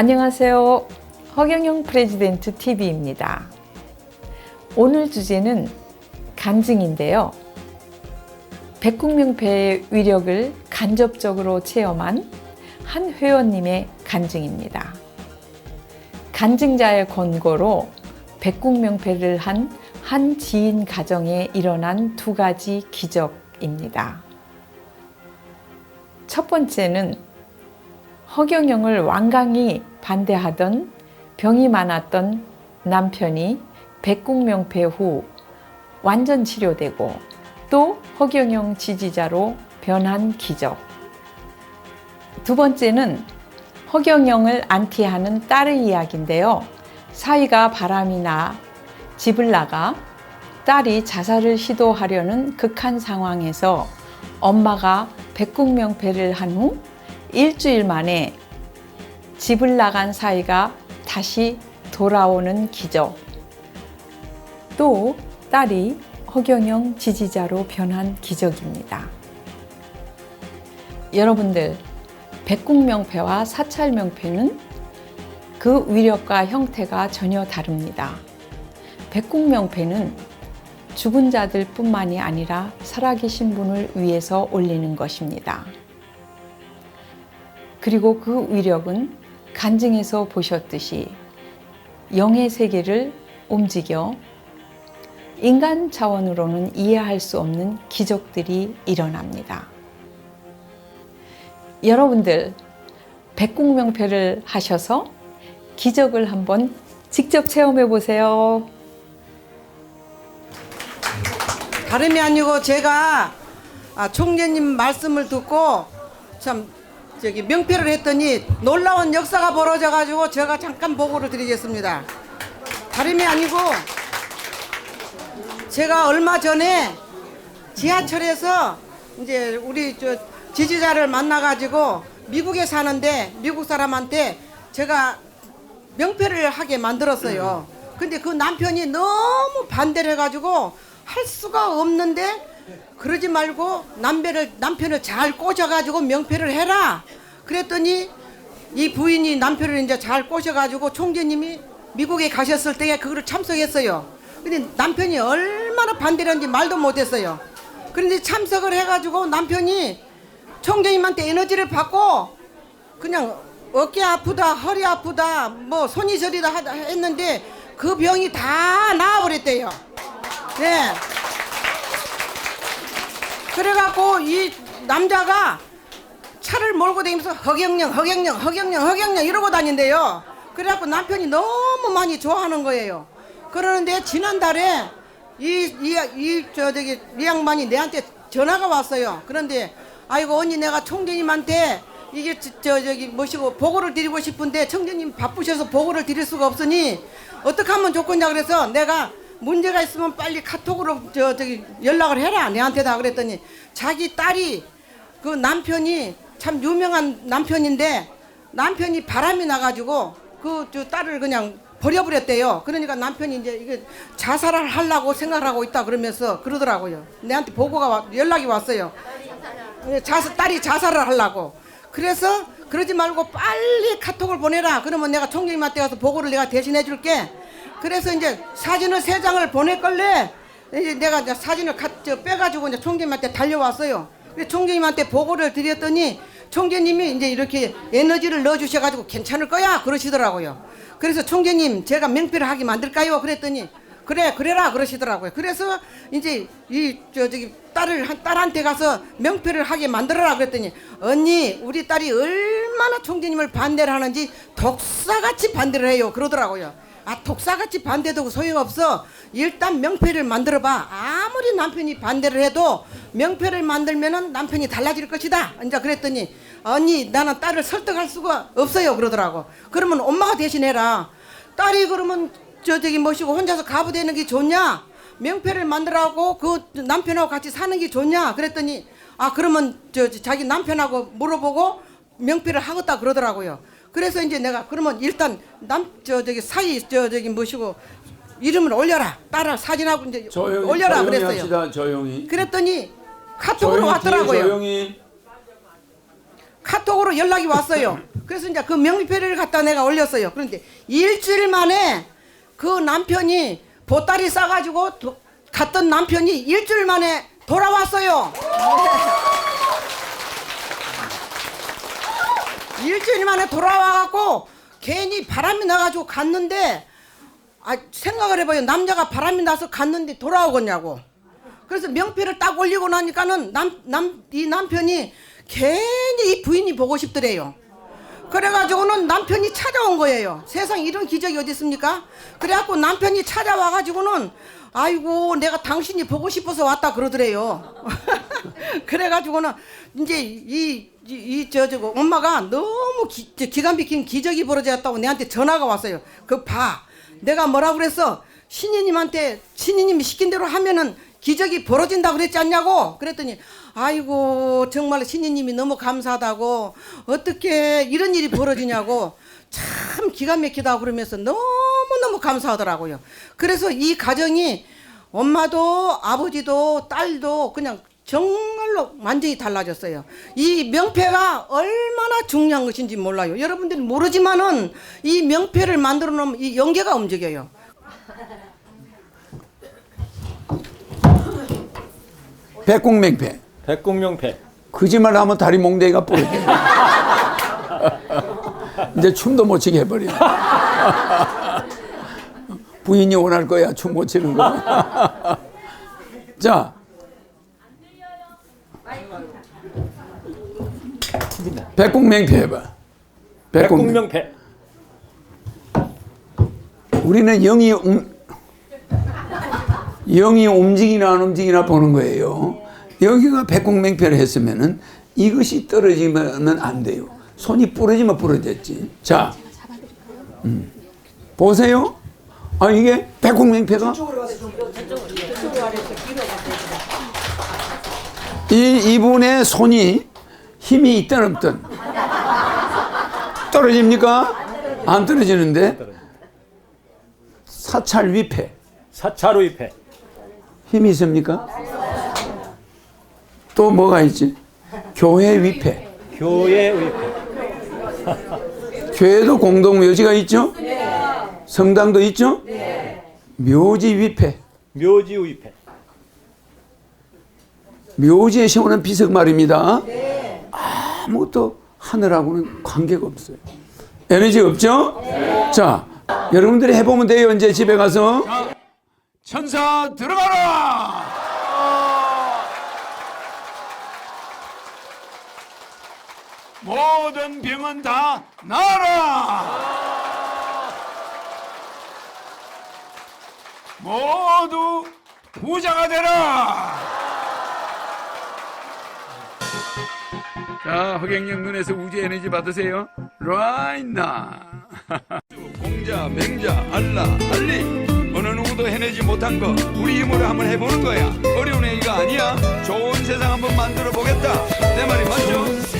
안녕하세요. 허경영 프레지덴트 TV입니다. 오늘 주제는 간증인데요. 백국명패의 위력을 간접적으로 체험한 한 회원님의 간증입니다. 간증자의 권고로 백국명패를 한 한 지인 가정에 일어난 두 가지 기적입니다. 첫 번째는 허경영을 완강히 반대하던 병이 많았던 남편이 백국명패 후 완전 치료되고 또 허경영 지지자로 변한 기적. 두 번째는 허경영을 안티하는 딸의 이야기인데요. 사이가 바람이 나 집을 나가 딸이 자살을 시도하려는 극한 상황에서 엄마가 백국명패를 한 후 일주일 만에 집을 나간 사이가 다시 돌아오는 기적. 또 딸이 허경영 지지자로 변한 기적입니다. 여러분들, 백국명패와 사찰명패는 그 위력과 형태가 전혀 다릅니다. 백국명패는 죽은 자들 뿐만이 아니라 살아계신 분을 위해서 올리는 것입니다. 그리고 그 위력은 간증에서 보셨듯이 영의 세계를 움직여 인간 차원으로는 이해할 수 없는 기적들이 일어납니다. 여러분들, 백국명패를 하셔서 기적을 한번 직접 체험해 보세요. 다름이 아니고 제가 아, 총재님 말씀을 듣고 참 저기 명패를 했더니 놀라운 역사가 벌어져 가지고 제가 잠깐 보고를 드리겠습니다. 다름이 아니고 제가 얼마 전에 지하철에서 이제 우리 저 지지자를 만나 가지고 미국에 사는데 미국 사람한테 제가 명패를 하게 만들었어요. 근데 그 남편이 너무 반대를 해 가지고 할 수가 없는데 그러지 말고 남편을 남편을 잘 꼬셔가지고 명패를 해라. 그랬더니 이 부인이 남편을 이제 잘 꼬셔가지고 총재님이 미국에 가셨을 때에 그거를 참석했어요. 근데 남편이 얼마나 반대를 했는지 말도 못했어요. 그런데 참석을 해가지고 남편이 총재님한테 에너지를 받고 그냥 어깨 아프다, 허리 아프다, 뭐 손이 저리다 했는데 그 병이 다 나아버렸대요. 네. 그래갖고 이 남자가 차를 몰고 다니면서 허경영, 허경영, 허경영, 허경영 이러고 다닌대요. 그래갖고 남편이 너무 많이 좋아하는 거예요. 그러는데 지난달에 이, 이, 이, 저, 저기, 이 양반이 내한테 전화가 왔어요. 그런데, 아이고, 언니 내가 총재님한테 이게 저, 저, 저기, 뭐시고, 보고를 드리고 싶은데 총재님 바쁘셔서 보고를 드릴 수가 없으니 어떻게 하면 좋겠냐 그래서 내가 문제가 있으면 빨리 카톡으로 저, 저기, 연락을 해라. 내한테 다 그랬더니 자기 딸이 그 남편이 참 유명한 남편인데 남편이 바람이 나가지고 그 저 딸을 그냥 버려버렸대요. 그러니까 남편이 이제 이게 자살을 하려고 생각하고 있다 그러면서 그러더라고요. 내한테 보고가 와, 연락이 왔어요. 예, 자살, 딸이 자살을 하려고. 그래서 그러지 말고 빨리 카톡을 보내라. 그러면 내가 총장님한테 가서 보고를 내가 대신해 줄게. 그래서 이제 사진을 세 장을 보낼 걸래. 이제 내가 이제 사진을 가, 저, 빼가지고 이제 총장님한테 달려왔어요. 그래서 총장님한테 보고를 드렸더니 총재님이 이제 이렇게 에너지를 넣어주셔가지고 괜찮을 거야 그러시더라고요. 그래서 총재님 제가 명패를 하게 만들까요? 그랬더니 그래 그래라 그러시더라고요. 그래서 이제 이 저 저기 딸을 한 딸한테 가서 명패를 하게 만들어라 그랬더니 언니 우리 딸이 얼마나 총재님을 반대를 하는지 독사같이 반대를 해요 그러더라고요. 아 독사같이 반대도 소용없어. 일단 명패를 만들어봐. 아무리 남편이 반대를 해도 명패를 만들면은 남편이 달라질 것이다. 이제 그랬더니 언니 나는 딸을 설득할 수가 없어요 그러더라고. 그러면 엄마가 대신해라. 딸이 그러면 저 저기 뭐시고 혼자서 가부되는 게 좋냐? 명패를 만들라고 그 남편하고 같이 사는 게 좋냐? 그랬더니 아 그러면 저, 저 자기 남편하고 물어보고 명패를 하겠다 그러더라고요. 그래서 이제 내가 그러면 일단 남 저 저기 사이 저 저기 뭐시고 이름을 올려라. 딸을 사진하고 이제 조용히 올려라 조용히 그랬어요. 합시다. 조용히. 그랬더니 카톡으로 조용히, 왔더라고요. 조용히. 카톡으로 연락이 왔어요. 그래서 이제 그 명패를 갖다 내가 올렸어요. 그런데 일주일 만에 그 남편이 보따리 싸가지고 도- 갔던 남편이 일주일 만에 돌아왔어요. 일주일 만에 돌아와갖고 괜히 바람이 나가지고 갔는데 아 생각을 해봐요. 남자가 바람이 나서 갔는데 돌아오겠냐고. 그래서 명패를 딱 올리고 나니까는 남 남 이 남편이 괜히 이 부인이 보고 싶더래요. 그래가지고는 남편이 찾아온 거예요. 세상 이런 기적이 어디 있습니까? 그래갖고 남편이 찾아와가지고는 아이고 내가 당신이 보고 싶어서 왔다 그러더래요. 그래가지고는 이제 이 이저 저거 엄마가 너무 기, 저 기가 막힌 기적이 벌어졌다고 내한테 전화가 왔어요. 그 봐, 내가 뭐라 그랬어? 신이님한테 신이님이 시킨 대로 하면은 기적이 벌어진다 그랬지 않냐고 그랬더니 아이고 정말 신이님이 너무 감사하다고 어떻게 이런 일이 벌어지냐고 참 기가 막히다 그러면서 너무너무 감사하더라고요. 그래서 이 가정이 엄마도 아버지도 딸도 그냥 정말로 완전히 달라졌어요. 이 명패가 얼마나 중요한 것인지 몰라요. 여러분들이 모르지만은 이 명패를 만들어 놓으면 이 연계가 움직여요. 백공맹패. 백공명패. 거짓말 하면 다리 몽댕이가 부러져. 이제 춤도 못 추게 해버려. 부인이 원할 거야, 춤 못 추는 거. 자. 백공맹패 해봐. 백공맹. 백공명패. 우리는 영이 움, 영이 움직이나 안 움직이나 보는 거예요. 여기가 백공맹패를 했으면은 이것이 떨어지면 안 돼요. 손이 부러지면 부러졌지. 자, 음. 보세요. 아 이게 백공맹패가 이 이분의 손이 힘이 있든 없든 떨어집니까? 안 떨어지는데 사찰 위패 사차로 입패. 힘이 있습니까? 또 뭐가 있지? 교회 위패. 교회 위패. 교회도 공동 묘지가 있죠? 성당도 있죠? 묘지 위패. 묘지 위패. 묘지에 세우는 비석 말입니다. 아무것도 하늘하고는 관계가 없어요. 에너지 없죠? 자, 여러분들이 해보면 돼요. 이제 집에 가서. 천사 들어가라! 모든 병은 다 나아라! 모두 부자가 되라! 자, 허경영 눈에서 우주 에너지 받으세요. right now. 공자, 맹자, 알라, 알리. 어느 누구도 해내지 못한 거 우리 힘으로 한번 해보는 거야. 어려운 얘기가 아니야. 좋은 세상 한번 만들어 보겠다. 내 말이 맞죠?